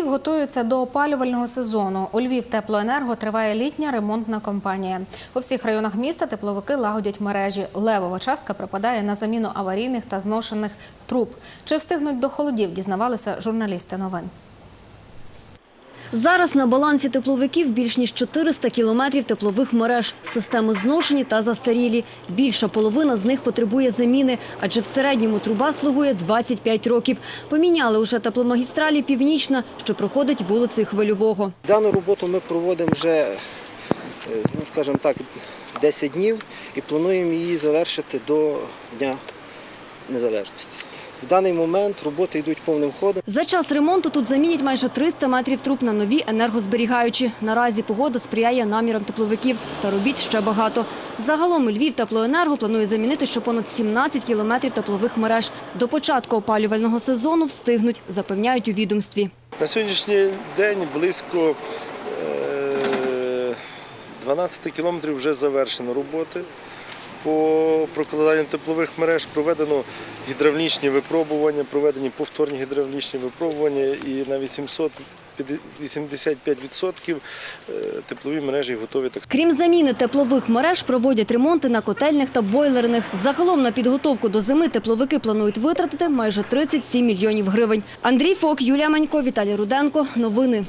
Львів готується до опалювального сезону. У Львів теплоенерго триває літня ремонтна кампанія. У всіх районах міста тепловики лагодять мережі. Левова частка припадає на заміну аварійних та зношених труб. Чи встигнуть до холодів, дізнавалися журналісти новин. Зараз на балансі тепловиків більш ніж 400 кілометрів теплових мереж. Системи зношені та застарілі. Більша половина з них потребує заміни, адже в середньому труба слугує 25 років. Поміняли уже тепломагістралі «Північна», що проходить вулицею Хвильового. Дану роботу ми проводимо вже, е, ну, скажімо так, 10 днів і плануємо її завершити до Дня Незалежності. В даний момент роботи йдуть повним ходом. За час ремонту тут замінять майже 300 метрів труб на нові енергозберігаючі. Наразі погода сприяє намірам тепловиків. Та робіт ще багато. Загалом Львів теплоенерго планує замінити ще понад 17 кілометрів теплових мереж. До початку опалювального сезону встигнуть, запевняють у відомстві. На сьогоднішній день близько е, 12 кілометрів вже завершено роботи. По прокладанню теплових мереж проведено гідравлічні випробування, проведені повторні гідравлічні випробування і на 885% е, теплові мережі готові Крім заміни теплових мереж, проводять ремонти на котельних та бойлерних. Загалом на підготовку до зими тепловики планують витратити майже 37 мільйонів гривень. Андрій Фок, Юлія Манько, Віталій Руденко. Новини.